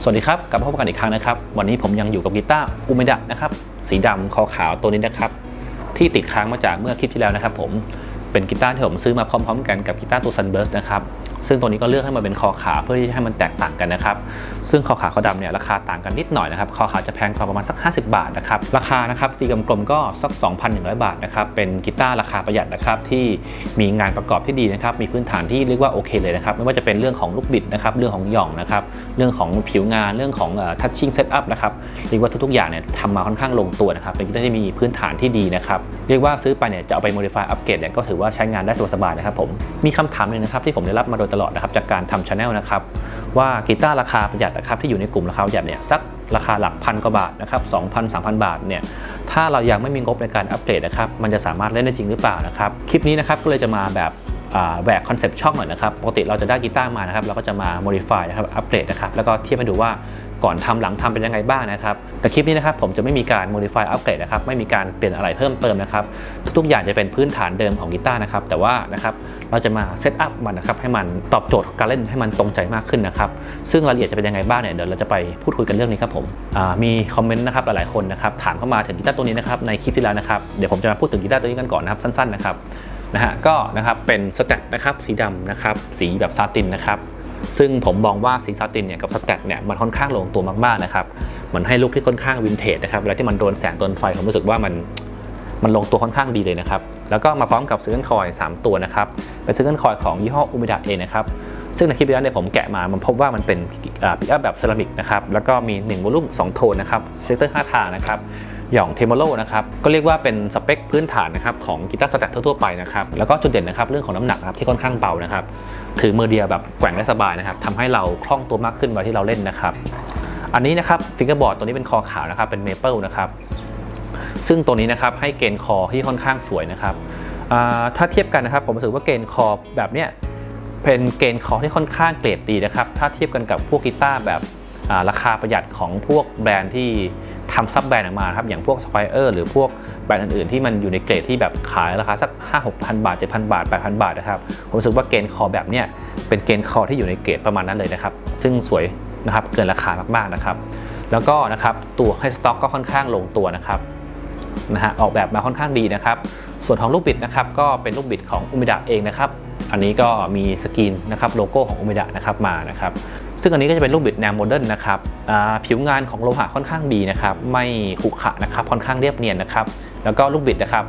สวัสดีครับ กลับมาพบกันอีกครั้งนะครับ วันนี้ผมยังอยู่กับกีตาร์อูเมดะนะครับ สีดำคอขาวตัวนี้นะครับ ที่ติดค้างมาจากเมื่อคลิปที่แล้วนะครับผมเป็นกีตาร์ที่ผมซื้อมาพร้อม ๆ กันกับกีตาร์ตัวซันเบิร์สนะครับ ซึ่งตัวนี้ก็เลือกให้มันเป็นคอขาเพื่อที่จะให้มันแตกต่างกันนะครับ ซึ่งคอขาวคอดำเนี่ยราคาต่างกันนิดหน่อยนะครับ คอขาจะแพงกว่าประมาณสัก 50 บาทนะครับ ราคานะครับตีกลมๆก็สัก 2,100 บาทนะครับ เป็นกีตาร์ราคาประหยัดนะครับที่มีงานประกอบที่ดีนะครับ มีพื้นฐานที่เรียกว่าโอเคเลยนะครับ ไม่ว่าจะเป็นเรื่องของลูกบิดนะครับ เรื่องของหย่องนะครับ เรื่องของผิวงาน เรื่องของทัชชิ่งเซตอัพนะครับ เรียกว่าทุกๆอย่างเนี่ยทำมาค่อนข้างลงตัวนะครับ เป็นกีตาร์ที่มีพื้นฐานที่ดีนะครับ เรียกว่าซื้อไปเนี่ยจะเอาไป modify อัปเกรดเนี่ยก็ถือว่าใช้งานได้สบายๆนะครับผม มีคำถามหนึ่งนะครับที่ผมได้รับมาโดยตลอดนะครับจากการทำชาแนลนะครับว่ากีตาร์ราคาประหยัดนะครับที่อยู่ในกลุ่มราคาประหยัดเนี่ยสักราคาหลักพันกว่าบาทนะครับ2,000 3,000 บาทเนี่ยถ้าเรายังไม่มีงบในการอัปเกรดนะครับมันจะสามารถเล่นได้จริงหรือเปล่านะครับคลิปนี้นะครับก็เลยจะมาแบบ แหวกคอนเซปต์ช่องหน่อยนะครับ ปกติเราจะได้กีตาร์มานะครับ เราก็จะมา modify นะครับ อัปเกรดนะครับ แล้วก็เทียบให้ดูว่าก่อนทำหลังทำเป็นยังไงบ้างนะครับ แต่คลิปนี้นะครับผมจะไม่มีการ modify อัปเกรดนะครับ ไม่มีการเปลี่ยนอะไรเพิ่มเติมนะครับ ทุกๆอย่างจะเป็นพื้นฐานเดิมของกีตาร์นะครับ แต่ว่านะครับเราจะมาเซตอัพมันนะครับให้มันตอบโจทย์การเล่นให้มันตรงใจมากขึ้นนะครับ ซึ่งรายละเอียดจะเป็นยังไงบ้างเนี่ยเดี๋ยวเราจะไปพูดคุยกันเรื่องนี้ครับผมมีคอมเมนต์นะครับหลายๆคนนะครับถามเข้ามาถึงกีตาร์ตัวนี้นะครับในคลิปที่แล้วนะครับเดี๋ยวผมจะมาพูดถึงกีตาร์ตัวนี้กันก่อนนะครับสั้นๆนะครับ นะฮะก็นะครับเป็นสแต็กนะครับสีดำนะครับสีแบบซาตินนะครับซึ่งผมมองว่าสีซาตินเนี่ยกับสแต็กเนี่ยมันค่อนข้างลงตัวมากๆนะครับมันให้ลุคที่ค่อนข้างวินเทจนะครับเวลาที่มันโดนแสงโดนไฟผมรู้สึกว่ามันมันลงตัวค่อนข้างดีเลยนะครับ แล้วก็มาพร้อมกับซิงเกิลคอย3ตัวนะครับ เป็นซิงเกิลคอยของยี่ห้ออุมิดะเองนะครับ ซึ่งในคลิปนี้เนี่ยผมแกะมา มันพบว่ามันเป็นปิกอัพแบบเซรามิกนะครับ แล้วก็มี1วอลลุ่ม2โทนนะครับเซกเตอร์5ทางนะครับ หย่องเทมโลนะครับก็เรียกว่าเป็นสเปคพื้นฐานนะครับของกีตาร์สแต็กทั่วๆไปนะครับแล้วก็จุดเด่นนะครับเรื่องของน้ำหนักครับที่ค่อนข้างเบานะครับถือมือเดียวแบบแกว่งได้สบายนะครับทำให้เราคล่องตัวมากขึ้นเวลาที่เราเล่นนะครับ อันนี้นะครับฟิงเกอร์บอร์ดตัวนี้เป็นคอขาวนะครับเป็นเมเปิลนะครับซึ่งตัวนี้นะครับให้เกณฑ์คอที่ค่อนข้างสวยนะครับถ้าเทียบกันนะครับผมรู้สึกว่าเกณฑ์คอแบบเนี้ยเป็นเกณฑ์คอที่ค่อนข้างเกรดดีนะครับถ้าเทียบกันกับพวกกีตาร์แบบ ราคาประหยัดของพวกแบรนด์ที่ทำซับแบรนด์ออกมาครับอย่างพวกส s ไ i เออร์หรือพวกแบรนด์อื่นๆ ที่มันอยู่ในเกรดที่แบบขายราคาสัก 5 6 0 0 0 บาท 7,000 บาท 8,000 บาทนะครับ ผมรู้สึกว่าเกณฑ์คอแบบเนี้ยเป็นเกณฑ์คอที่อยู่ในเกรดประมาณนั้นเลยนะครับ ซึ่งสวยนะครับเกินราคามากๆนะครับ แล้วก็นะครับตัวให้สต็อกก็ค่อนข้างลงตัวนะครับนะฮะออกแบบมาค่อนข้างดีนะครับ ส่วนของลูกบิดนะครับก็เป็นลูกบิดของอุมิดะเองนะครับ อันนี้ก็มีสกรีนนะครับโลโก้ของอุมิดะนะครับมานะครับ ซึ่งอันนี้ก็จะเป็นลูกบิดแนวโมเดิร์นนะครับผิวงานของโลหะค่อนข้างดีนะครับ ไม่ขรุขระนะครับ ค่อนข้างเรียบเนียนนะครับ แล้วก็ลูกบิดนะครับ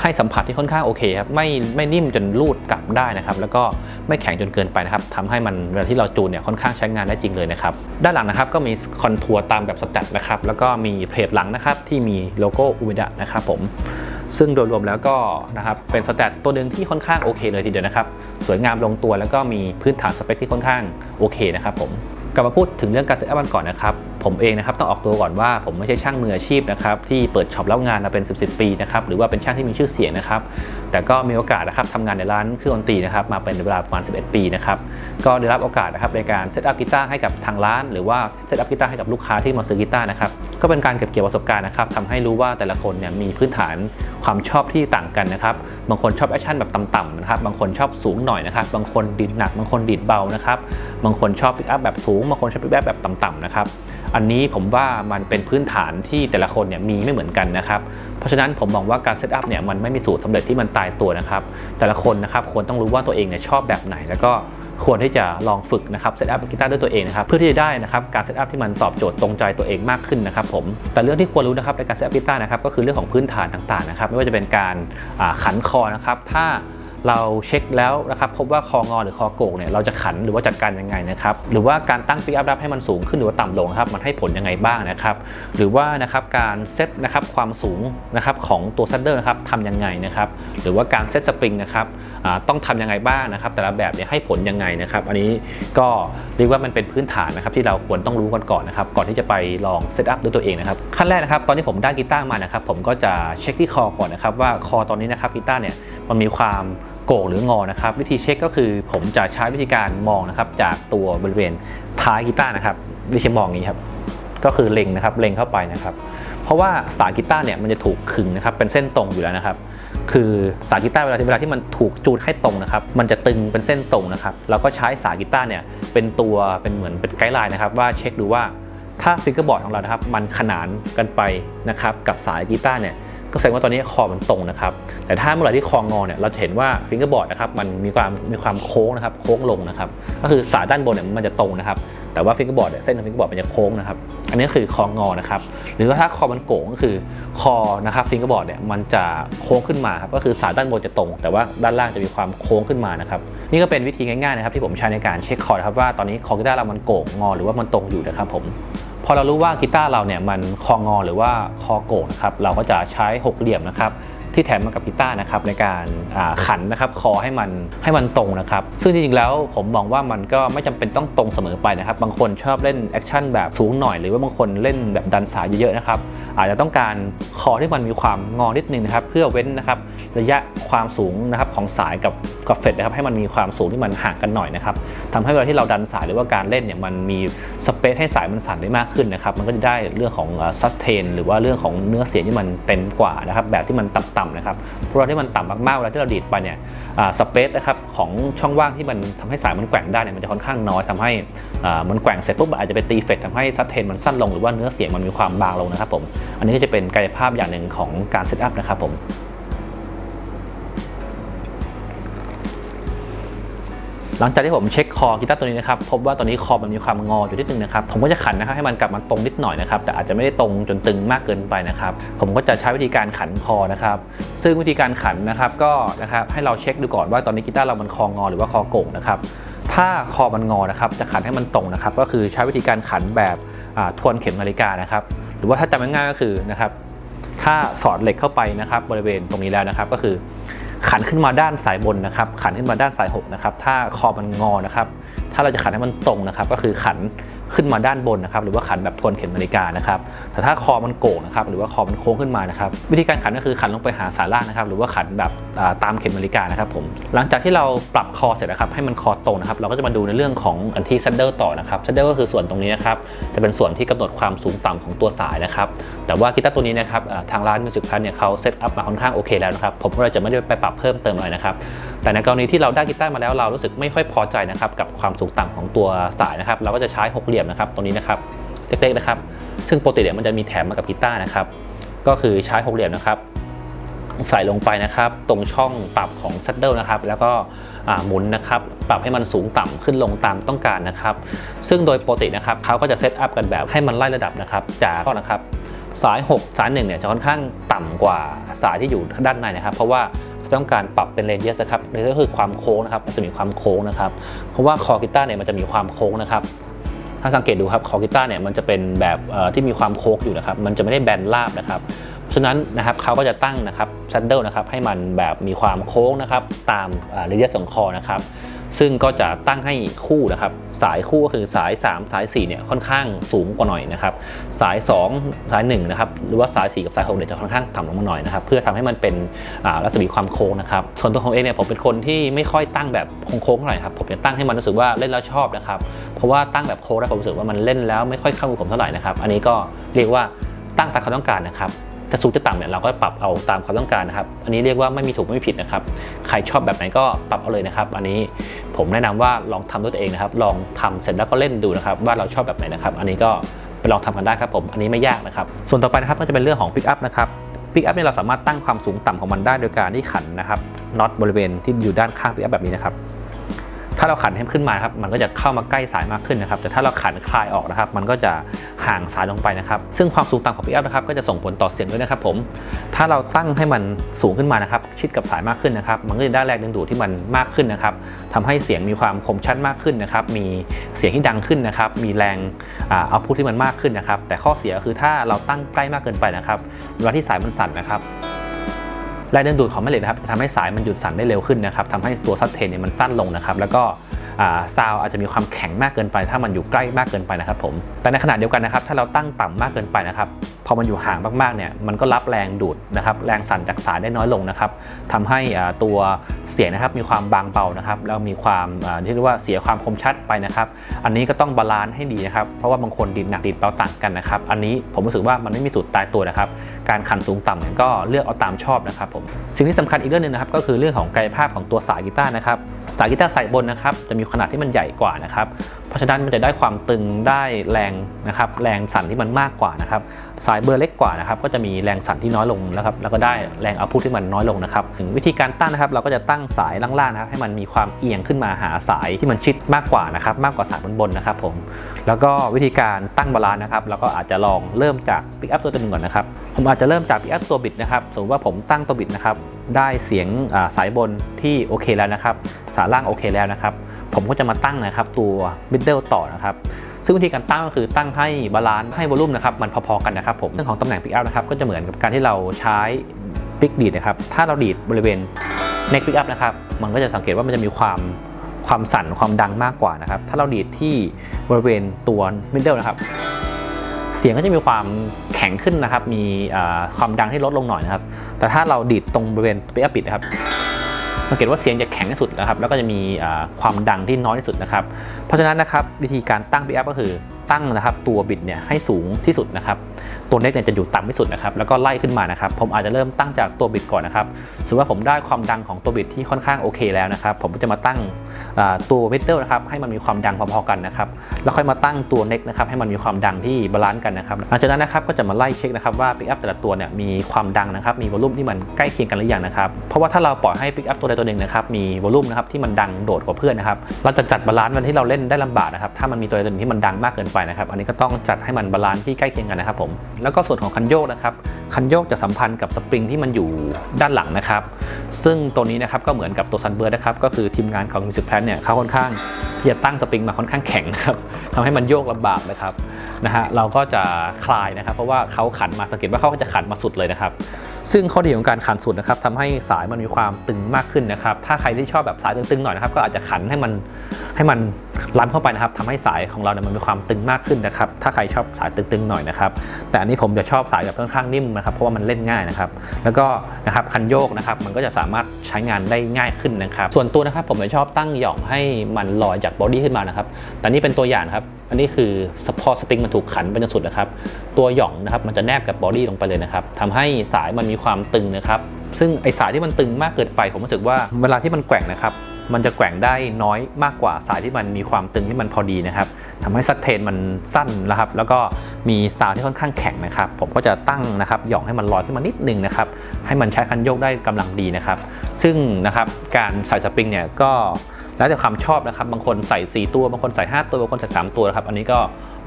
ให้สัมผัสที่ค่อนข้างโอเคครับไม่ไม่นิ่มจนรูดกลับได้นะครับแล้วก็ไม่แข็งจนเกินไปนะครับทำให้มันเวลาที่เราจูนเนี่ยค่อนข้างใช้งานได้จริงเลยนะครับด้านหลังนะครับก็มีคอนทัวร์ตามแบบสแตทนะครับแล้วก็มีเพจหลังนะครับที่มีโลโก้อุมิดะนะครับผมซึ่งโดยรวมแล้วก็นะครับเป็นสแตทตัวหนึ่งที่ค่อนข้างโอเคเลยทีเดียวนะครับสวยงามลงตัวแล้วก็มีพื้นฐานสเปคที่ค่อนข้างโอเคนะครับผมกลับมาพูดถึงเรื่องการเซตอัพกันก่อนนะครับ ผมเองนะครับต้องออกตัวก่อนว่าผมไม่ใช่ช่างมืออาชีพนะครับที่เปิดช็อปแล้วงานมาเป็น 10บสปีนะครับหรือว่าเป็นช่างที่มีชื่อเสียงนะครับ แต่ก็มีโอกาสนะครับทำงานในร้านเครื่องดนตรีนะครับมาเป็นเวลาประมาณ 11 ปีนะครับก็ได้รับโอกาสนะครับในการเซตอัพกีตาร์ให้กับทางร้าน หรือว่าเซตอัพกีตาร์ให้กับลูกค้าที่มาซื้อกีตาร์นะครับก็เป็นการเก็บเกี่ยวประสบการณ์นะครับทำให้รู้ว่าแต่ละคนเนี่ยมีพื้นฐานความชอบที่ต่างกันนะครับบางคนชอบแอคชั่นแบบต่ำๆนะครับบางคนชอบสูงหน่อยนะครับบางคนดีดหนัก บางคนดีดเบานะครับบางคนชอบปิกอัพแบบสูงบางคนชอบปิกอัพแบบต่ำๆนะครับ อันนี้ผมว่ามันเป็นพื้นฐานที่แต่ละคนเนี่ยมีไม่เหมือนกันนะครับ เพราะฉะนั้นผมมองว่าการเซตอัพเนี่ยมันไม่มีสูตรสำเร็จที่มันตายตัวนะครับ แต่ละคนนะครับควรต้องรู้ว่าตัวเองเนี่ยชอบแบบไหน แล้วก็ควรที่จะลองฝึกนะครับเซตอัพกีตาร์ด้วยตัวเองนะครับเพื่อที่จะได้นะครับการเซตอัพที่มันตอบโจทย์ตรงใจตัวเองมากขึ้นนะครับผมแต่เรื่องที่ควรรู้นะครับในการเซตอัพกีตาร์นะครับก็คือเรื่องของพื้นฐานต่างๆนะครับไม่ว่าจะเป็นการขันคอนะครับถ้า เราเช็คแล้วนะครับพบว่าคองอหรือคอโกกเนี่ยเราจะขันหรือว่าจัดการยังไงนะครับหรือว่าการตั้งปิกอัพรับให้มันสูงขึ้นหรือว่าต่ำลงครับมันให้ผลยังไงบ้างนะครับหรือว่านะครับการเซตนะครับความสูงนะครับของตัวซัดเดอร์นะครับทำยังไงนะครับหรือว่าการเซตสปริงนะครับต้องทำยังไงบ้างนะครับแต่ละแบบเนี่ยให้ผลยังไงนะครับอันนี้ก็เรียกว่ามันเป็นพื้นฐานนะครับที่เราควรต้องรู้กันก่อนนะครับก่อนที่จะไปลองเซตอัพด้วยตัวเองนะครับขั้นแรกนะครับตอนที่ผมได้กีตาร์มานะครับผมก็จะเช็คที่คอก่อนนะครับว่าคอตอนนี้นะครับกีตาร์เนี่ยมันมีความ โก่งหรืองอนะครับ วิธีเช็คก็คือผมจะใช้วิธีการมองนะครับ จากตัวบริเวณท้ายกีตาร์นะครับวิธีมองอย่างนี้ครับ ก็คือเล็งนะครับเล็งเข้าไปนะครับ เพราะว่าสายกีตาร์เนี่ยมันจะถูกขึงนะครับเป็นเส้นตรงอยู่แล้วนะครับ คือสายกีตาร์เวลาที่เวลาที่มันถูกจูนให้ตรงนะครับ มันจะตึงเป็นเส้นตรงนะครับเราก็ใช้สายกีตาร์เนี่ยเป็นตัวเป็นเหมือนเป็นไกด์ไลน์นะครับ ว่าเช็คดูว่าถ้าฟิกเกอร์บอร์ดของเรานะครับมันขนานกันไปนะครับกับสายกีตาร์เนี่ย ก็แสดงว่าตอนนี้คอมันตรงนะครับ แต่ถ้าเมื่อไหร่ที่คองอเนี่ยเราจะเห็นว่าฟิงเกอร์บอร์ดนะครับมันมีความมีความโค้งนะครับโค้งลงนะครับ ก็คือสายด้านบนเนี่ยมันจะตรงนะครับ แต่ว่าฟิงเกอร์บอร์ดเนี่ยเส้นของฟิงเกอร์บอร์ดมันจะโค้งนะครับ อันนี้คือคองอนะครับ หรือว่าถ้าคอมันโก่งก็คือคอนะครับฟิงเกอร์บอร์ดเนี่ยมันจะโค้งขึ้นมาครับ ก็คือสายด้านบนจะตรง แต่ว่าด้านล่างจะมีความโค้งขึ้นมานะครับ นี่ก็เป็นวิธีง่ายๆนะครับที่ผมใช้ในการเช็คคอร์ดครับว่าตอนนี้คอกีตาร์เรามันโก่งงอหรือว่ามันตรงอยู่นะครับผม พอเรารู้ว่ากีตาร์เราเนี่ยมันคองอหรือว่าคอโก่งนะครับเราก็จะใช้หกเหลี่ยมนะครับ ที่แถมมากับกีตาร์นะครับในการขันนะครับคอให้มันให้มันตรงนะครับซึ่งจริงๆแล้วผมมองว่ามันก็ไม่จำเป็นต้องตรงเสมอไปนะครับบางคนชอบเล่นแอคชั่นแบบสูงหน่อย หรือว่าบางคนเล่นแบบดันสายเยอะๆนะครับอาจจะต้องการคอที่มันมีความงอนิดนึงนะครับเพื่อเว้นนะครับระยะความสูงนะครับของสายกับกับเฟดนะครับให้มันมีความสูงที่มันห่างกันหน่อยนะครับทำให้เวลาที่เราดันสายหรือว่าการเล่นเนี่ยมันมีสเปซให้สายมันสั่นได้มากขึ้นนะครับมันก็จะได้เรื่องของซัสเทนหรือว่าเรื่องของเนื้อเสียงที่มันเต็มกว่านะครับแบบที่มันต่ำๆนะครับเพราะว่าที่มันต่ำมากๆเวลาที่เราดีดไปเนี่ยสเปซนะครับของช่องว่างที่มันทำให้สายมันแกว่งได้เนี่ยมันจะค่อนข้างน้อยทำให้มันแกว่งเสร็จปุ๊บอาจจะไปตีเฟสทำให้ซัสเทนมันสั้นลงหรือว่าเนื้อเสียงมันมีความบางลงนะครับผมอันนี้ก็จะเป็นกายภาพอย่างหนึ่งของการเซตอัพนะครับผม หลังจากที่ผมเช็คคอกีตาร์ตัวนี้นะครับพบว่าตอนนี้คอมันมีความงออยู่นิดนึงนะครับผมก็จะขันนะครับให้มันกลับมาตรงนิดหน่อยนะครับแต่อาจจะไม่ได้ตรงจนตึงมากเกินไปนะครับผมก็จะใช้วิธีการขันคอนะครับซึ่งวิธีการขันนะครับก็นะครับให้เราเช็คดูก่อนว่าตอนนี้กีตาร์เรามันคองอหรือว่าคอโก่งนะครับถ้าคอมันงอนะครับจะขันให้มันตรงนะครับก็คือใช้วิธีการขันแบบทวนเข็มนาฬิกานะครับหรือว่าถ้าจำง่ายๆก็คือนะครับถ้าสอดเหล็กเข้าไปนะครับบริเวณตรงนี้แล้วนะครับก็คือ ขันขึ้นมาด้านสายบนนะครับ ขันขึ้นมาด้านสาย6นะครับ ถ้าคอมันงอนะครับ ถ้าเราจะขันให้มันตรงนะครับ ก็คือขัน ขึ้นมาด้านบนนะครับหรือว่าขันแบบทวนเข็มนาฬิกานะครับแต่ถ้าคอมันโก่งนะครับหรือว่าคอมันโค้งขึ้นมานะครับวิธีการขันก็คือขันลงไปหาสายล่างนะครับหรือว่าขันแบบตามเข็มนาฬิกานะครับผมหลังจากที่เราปรับคอเสร็จนะครับให้มันคอตรงนะครับเราก็จะมาดูในเรื่องของอันที่ซัดเดิลต่อนะครับซัดเดิลก็คือส่วนตรงนี้นะครับจะเป็นส่วนที่กำหนดความสูงต่ำของตัวสายนะครับแต่ว่ากีตาร์ตัวนี้นะครับทางร้านมิวสิกพัทเนี่ยเขาเซตอัพมาค่อนข้างโอเคแล้วนะครับผมก็เลยจะไม่ได้ไปปรับเพิ่มเติมอะไรนะครับแต่ในกรณีที่เราได้กีตาร์มาแล้วเรารู้สึกไม่ค่อยพอใจนะครับกับความสูงต่ำของตัวสายนะครับเราก็จะใช้หกเหลี่ยมนะครับตรงนี้นะครับเล็กๆนะครับ ซึ่งปกติเนี่ยมันจะมีแถมมากับกีตาร์นะครับ ก็คือใช้หกเหลี่ยมนะครับ ใส่ลงไปนะครับ ตรงช่องปรับของซัดเดิลนะครับ แล้วก็หมุนนะครับ ปรับให้มันสูงต่ำขึ้นลงตามต้องการนะครับ ซึ่งโดยปกตินะครับเขาก็จะเซตอัพกันแบบให้มันไล่ระดับนะครับ จากก็นะครับสาย 6 สาย1เนี่ยจะค่อนข้างต่ำกว่าสายที่อยู่ด้านในนะครับ เพราะว่าต้องการปรับเป็นเรเดียสครับเรเดียสก็คือความโค้งนะครับมันจะมีความโค้งนะครับ เพราะว่าคอกีตาร์เนี่ยมันจะมีความโค้งนะครับ ถ้าสังเกตดูครับคอกีตาร์เนี่ยมันจะเป็นแบบที่มีความโค้งอยู่นะครับ มันจะไม่ได้แบนราบนะครับเพราะฉะนั้นนะครับเขาก็จะตั้งนะครับซันเดิลนะครับให้มันแบบมีความโค้งนะครับตามเรเดียสของคอนะครับ ซึ่งก็จะตั้งให้คู่นะครับ สายคู่ก็คือสาย 3 สาย4เนี่ยค่อนข้างสูงกว่าหน่อยนะครับ สาย 2 สาย1นะครับหรือว่าสาย 4 กับสาย6เนี่ยจะค่อนข้างต่ำลงมาหน่อยนะครับเพื่อทำให้มันเป็นอ่ารัศมีความโค้งนะครับส่วนตัวของเองเนี่ยผมเป็นคนที่ไม่ค่อยตั้งแบบโค้งๆเท่าไหร่ครับผมจะตั้งให้มันรู้สึกว่าเล่นแล้วชอบนะครับเพราะว่าตั้งแบบโค้งแล้วผมรู้สึกว่ามันเล่นแล้วไม่ค่อยเข้ามือผมเท่าไหร่นะครับอันนี้ก็เรียกว่าตั้งตามความต้องการนะครับ จะสูงจะต่ำเนี่ยเราก็ปรับเอาตามความต้องการนะครับ อันนี้เรียกว่าไม่มีถูกไม่มีผิดนะครับ ใครชอบแบบไหนก็ปรับเอาเลยนะครับ อันนี้ผมแนะนำว่าลองทำด้วยตัวเองนะครับ ลองทำเสร็จแล้วก็เล่นดูนะครับ ว่าเราชอบแบบไหนนะครับ อันนี้ก็ไปลองทำกันได้ครับผม อันนี้ไม่ยากนะครับ ส่วนต่อไปนะครับก็จะเป็นเรื่องของ Pick Up นะครับ Pick Up เนี่ยเราสามารถตั้งความสูงต่ำของมันได้โดยการที่ขันนะครับน็อตบริเวณที่อยู่ด้านข้าง Pick Up แบบนี้นะครับาเราขันให้ขึ้นมาครับมันก็จะเข้ามาใกล้สายมากขึ้นนะครับแต่ถ้าเราขันคลายออกนะครับ มันก็จะห่างสายลงไปนะครับ ซึ่งความสูงต่ำของ Pick Up นะครับก็จะส่งผลต่อเสียงด้วยนะครับผมถ้าเราตั้งให้มันสูงขึ้นมานะครับ ชิดกับสายมากขึ้นนะครับ มันก็จะได้แรงดึงดูดที่มันมากขึ้นนะครับทำให้เสียงมีความคมชัดมากขึ้นนะครับ มีเสียงที่ดังขึ้นนะครับ มีแรงเอาพุทที่มันมากขึ้นนะครับ แต่ข้อเสียคือถ้าเราตั้งใกล้มากเกินไปนะครับเวลาที่สายมันสั่นนะครับ แรงดึงดูดของแม่เหล็กนะครับจะทำให้สายมันหยุดสั่นได้เร็วขึ้นนะครับทำให้ตัวซับเทนเนี่ยมันสั้นลงนะครับ แล้วก็ซาวอาจจะมีความแข็งมากเกินไป ถ้ามันอยู่ใกล้มากเกินไปนะครับผมแต่ในขณะเดียวกันนะครับถ้าเราตั้งต่ำมากเกินไปนะครับ พอมันอยู่ห่างมากๆเนี่ยมันก็รับแรงดูดนะครับแรงสั่นจากสายได้น้อยลงนะครับทำให้ตัวเสียงนะครับมีความบางเบานะครับแล้วมีความที่เรียกว่าเสียความคมชัดไปนะครับ อันนี้ก็ต้องบาลานซ์ให้ดีนะครับเพราะว่าบางคนดีดหนักดีดเบาต่างกันนะครับ อันนี้ผมรู้สึกว่ามันไม่มีสูตรตายตัวนะครับ การขันสูงต่ำเนี่ยก็เลือกเอาตามชอบนะครับผมสิ่งที่สำคัญอีกเรื่องหนึงนะครับก็คือเรื่องของกายภาพของตัวสายกีตาร์นะครับสายกีตาร์สายบนนะครับจะมีขนาดที่มันใหญ่กว่านะครับเพราะฉะนั้นมันจะได้ความตึงได้แรงนะครับแรงสั่นที่มันมากกว่านะครับสายเบอร์เล็กกว่านะครับก็จะมีแรงสั่นที่น้อยลงนะครับแล้วก็ได้แรงเอาพุทที่มันน้อยลงนะครับถึงวิธีการตั้งนะครับเราก็จะตั้งสายล่างๆนะครับให้มันมีความเอียงขึ้นมาหาสายที่มันชิดมากกว่านะครับมากกว่าสายบนๆนะครับผมแล้วก็วิธีการตั้งบาลานนะครับเราก็อาจจะลองเริ่มจากปิกอัพตัวหนึ่งก่อนนะครับผมอาจจะเริ่มจากปิกอัพตัวบิดนะครับสมมติว่าผมตั้งตัวบิดนะครับได้เสียงสายบนที่โอเคแล้วนะครับสายล่างโอเคแล้วนะครับผมก็จะมาตั้งนะครับตัวมิดเดิลต่อนะครับ ซึ่งวิธีการตั้งก็คือตั้งให้บาลานซ์ให้วอลลุ่มนะครับมันพอๆกันนะครับผมเรื่องของตำแหน่งปิกอัพนะครับก็จะเหมือนกับการที่เราใช้ปิกดีดนะครับถ้าเราดีดบริเวณ neck pick up นะครับมันก็จะสังเกตว่ามันจะมีความความสั่นความดังมากกว่านะครับถ้าเราดีดที่บริเวณตัว middle นะครับเสียงก็จะมีความแข็งขึ้นนะครับ มีความดังที่ลดลงหน่อยนะครับ แต่ถ้าเราดีดตรงบริเวณ pick up ปิดนะครับ สังเกตว่าเสียงจะแข็งที่สุดนะครับ แล้วก็จะมีความดังที่น้อยที่สุดนะครับ เพราะฉะนั้นนะครับวิธีการตั้งปีแอปก็คือตั้งนะครับตัวบิดเนี่ยให้สูงที่สุดนะครับตัวเน็กเนี่ยจะอยู่ต่ำที่สุดนะครับแล้วก็ไล่ขึ้นมานะครับผมอาจจะเริ่มตั้งจากตัวบิดก่อนนะครับสมมติว่าผมได้ความดังของตัวบิดที่ค่อนข้างโอเคแล้วนะครับผมก็จะมาตั้งตัวเมิดเดิลนะครับให้มันมีความดังพอๆกันนะครับแล้วค่อยมาตั้งตัวเน็กนะครับให้มันมีความดังที่บาลานซ์กันนะครับหลังจากนั้นนะครับก็จะมาไล่เช็คนะครับว่าปิกอัพแต่ละตัวเนี่ยมีความดังนะครับมีวอลลุ่มที่มันใกล้เคียงกันหรือยังนะครับเพราะว่าถ้าเราปล่อยให้ปิกอัพตัวใดตัวหนึ่งนะครับมีวอลลุ่มนะครับที่มันดังโดดกว่าเพื่อนนะครับเราจะจัดบาลานซ์มันที่เราเล่นได้ลำบากนะครับถ้ามันมีตัวใดตัวหนึ่งที่มันดังมากเกินไปนะครับอันนี้ก็ต้องจัดให้มันบาลานซ์ที่ใกล้เคียงกันนะครับผมแล้วก็ส่วนของคันโยกนะครับ คันโยกจะสัมพันธ์กับสปริงที่มันอยู่ด้านหลังนะครับ ซึ่งตัวนี้นะครับก็เหมือนกับตัวซันเบิร์ดนะครับ ก็คือทีมงานของ Music Plan เนี่ยเขาค่อนข้างที่จะตั้งสปริงมาค่อนข้างแข็งนะครับทำให้มันโยกลำบากนะครับนะฮะเราก็จะคลายนะครับ เพราะว่าเขาขันมาสังเกตว่าเขาจะขันมาสุดเลยนะครับ ซึ่งข้อดีของการขันสุดนะครับทำให้สายมันมีความตึงมากขึ้นนะครับ ถ้าใครที่ชอบแบบสายตึงๆหน่อยนะครับ ก็อาจจะขันให้มันให้มันล้ำเข้าไปนะครับทำให้สายของเราเนี่ยมันมีความตึงมากขึ้นนะครับ ถ้าใครชอบสายตึงๆหน่อยนะครับ แต่อันนี้ผมจะชอบสายแบบค่อนข้างนิ่มนะครับ เพราะว่ามันเล่นง่ายนะครับ แล้วก็นะครับคันโยกนะครับ มันก็จะสามารถใช้งานได้ง่ายขึ้นนะครับ ส่วนตัวนะครับผมจะชอบตั้งหย่องให้มันลอยจากบอดี้ขึ้นมานะครับ แต่นี่เป็นตัวอย่างครับ อันนี้คือสปอร์ตสปริงมันถูกขันไปจนสุดนะครับ ตัวหย่องนะครับมันจะแนบกับบอดี้ลงไปเลยนะครับทำให้สายมันมีความตึงนะครับ ซึ่งไอสายที่มันตึงมากเกินไป ผมรู้สึกว่าเวลาที่มันแกว่งนะครับมันจะแกว่งได้น้อยมากกว่าสายที่มันมีความตึงที่มันพอดีนะครับทำให้ซัดเทนมันสั้นนะครับ แล้วก็มีซาวที่ค่อนข้างแข็งนะครับ ผมก็จะตั้งนะครับหย่องให้มันลอยขึ้นมานิดนึงนะครับ ให้มันใช้คันโยกได้กำลังดีนะครับ ซึ่งนะครับการใส่สปริงเนี่ยก็ แล้วแต่ความชอบนะครับ บางคนใส่ 4 ตัว บางคนใส่ 5 ตัว บางคนใส่ 3 ตัวนะครับ อันนี้ก็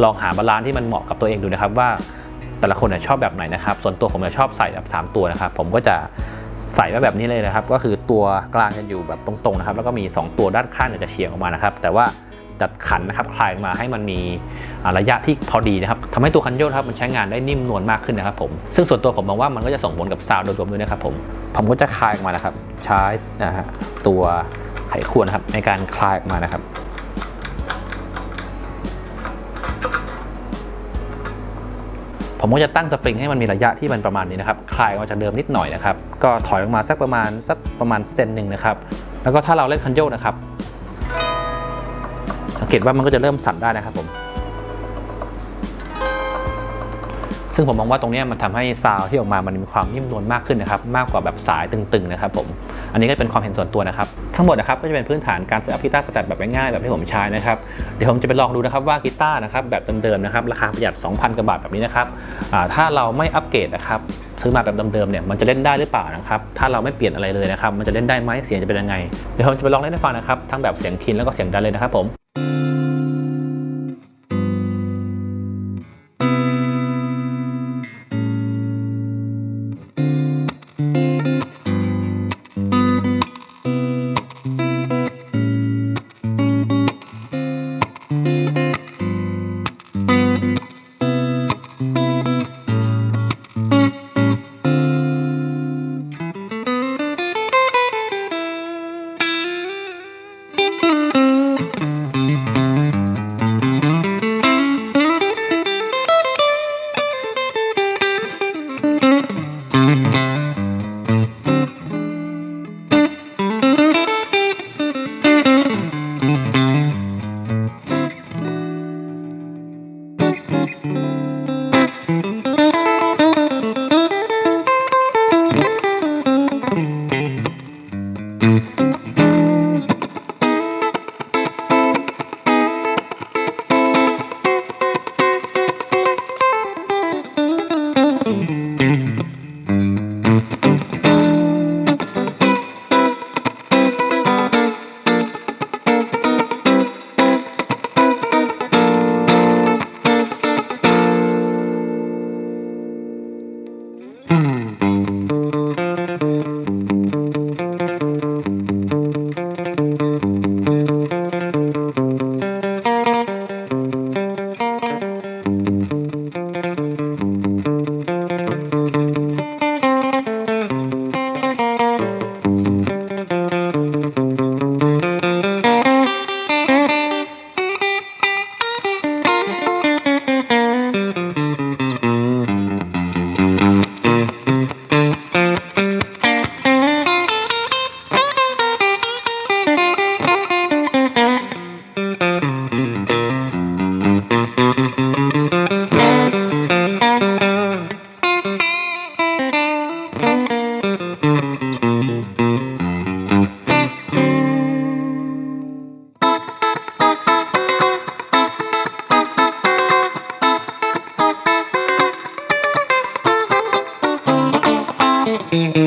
ลองหาบาลานซ์ที่มันเหมาะกับตัวเองดูนะครับ ว่าแต่ละคนเนี่ยชอบแบบไหนนะครับ ส่วนตัวผมจะชอบใส่แบบ 3 ตัวนะครับ ผมก็จะใส่ไว้แบบนี้เลยนะครับ ก็คือตัวกลางจะอยู่แบบตรงๆนะครับ แล้วก็มี 2 ตัวด้านข้างเนี่ยจะเฉียงออกมานะครับ แต่ว่าจัดขันนะครับคลายมาให้มันมีระยะที่พอดีนะครับทำให้ตัวคันโยกครับมันใช้งานได้นิ่มนวลมากขึ้นนะครับผมซึ่งส่วนตัวผมมองว่ามันก็จะส่งผลกับซาวด์โดยรวมด้วยนะครับผมผมก็จะคลายออกมานะครับใช้นะฮะตัว ไขควงนะครับในการคลายออกมานะครับผมก็จะตั้งสปริงให้มันมีระยะที่มันประมาณนี้นะครับคลายออกมาจากเดิมนิดหน่อยนะครับ ก็ถอยออกมาสักประมาณสักประมาณเซนหนึ่งนะครับ แล้วก็ถ้าเราเล่นคันโยกนะครับ สังเกตว่ามันก็จะเริ่มสั่นได้นะครับผม ซึ่งผมมองว่าตรงนี้มันทำให้ซาวที่ออกมามันมีความนิ่มนวลมากขึ้นนะครับมากกว่าแบบสายตึงๆนะครับผมอันนี้ก็เป็นความเห็นส่วนตัวนะครับทั้งหมดนะครับก็จะเป็นพื้นฐานการเซตอัพกีตาร์สแตทแบบง่ายๆแบบที่ผมใช้นะครับเดี๋ยวผมจะไปลองดูนะครับว่ากีตาร์นะครับแบบเดิมๆนะครับราคาประหยัด 2,000กว่าบาทแบบนี้นะครับถ้าเราไม่อัปเกรดนะครับซื้อมาแบบเดิมๆเนี่ยมันจะเล่นได้หรือเปล่านะครับถ้าเราไม่เปลี่ยนอะไรเลยนะครับมันจะเล่นได้ไหมเสียงจะเป็นยังไงเดี๋ยวผมจะไปลองเล่นให้ฟังนะครับทั้งแบบเสียงคินแล้วก็เสียงดันเลยนะครับผม ค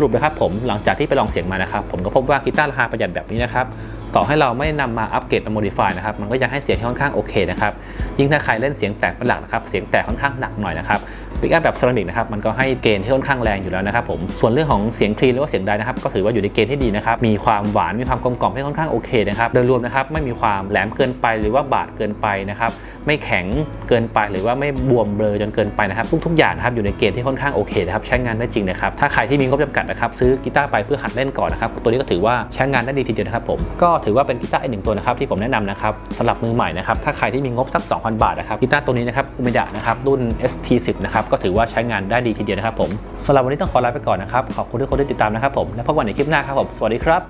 สรุปนะครับผมหลังจากที่ไปลองเสียงมานะครับผมก็พบว่ากีตาร์ราคาประหยัดแบบนี้นะครับ ต่อให้เราไม่นำมาอัปเกรดมาโมดิฟายนะครับ มันก็ยังให้เสียงที่ค่อนข้างโอเคนะครับ ยิ่งถ้าใครเล่นเสียงแตกเป็นหลักนะครับ เสียงแตกค่อนข้างหนักหน่อยนะครับปิกอัพแบบเซรามิกนะครับ มันก็ให้เกณฑ์ที่ค่อนข้างแรงอยู่แล้วนะครับผม ส่วนเรื่องของเสียงคลีนหรือว่าเสียงไดนะครับ ก็ถือว่าอยู่ในเกณฑ์ที่ดีนะครับ มีความหวาน มีความกลมกล่อมที่ค่อนข้างโอเคนะครับ โดยรวมนะครับ ไม่มีความแหลมเกินไปหรือว่าบาดเกินไปนะครับ ไม่แข็งเกินไปหรือว่าไม่บวมเบลอจนเกินไปนะครับ ทุกๆอย่างนะครับอยู่ในเกณฑ์ที่ค่อนข้างโอเคนะครับ ใช้งานได้จริงนะครับ ถ้าใครที่มีงบจำกัดนะครับซื้อกีตาร์ไปเพื่อหัดเล่นก่อนนะครับ ตัวนี้ก็ถือว่าใช้งานได้ดีทีเดียวนะครับผมก็ถือว่าเป็นกีตาร์อีกหนึ่งตัวนะครับที่ผมแนะนำนะครับสำหรับมือใหม่นะครับถ้าใครที่มีงบสัก 2,000 บาทนะครับกีตาร์ตัวนี้นะครับอุมิดะนะครับรุ่น ST10 นะครับก็ถือว่าใช้งานได้ดีทีเดียวนะครับผมสำหรับวันนี้ต้องขอลาไปก่อนนะครับขอบคุณทุกคนที่ติดตามนะครับผมและพบกันในคลิปหน้าครับผมสวัสดีครับ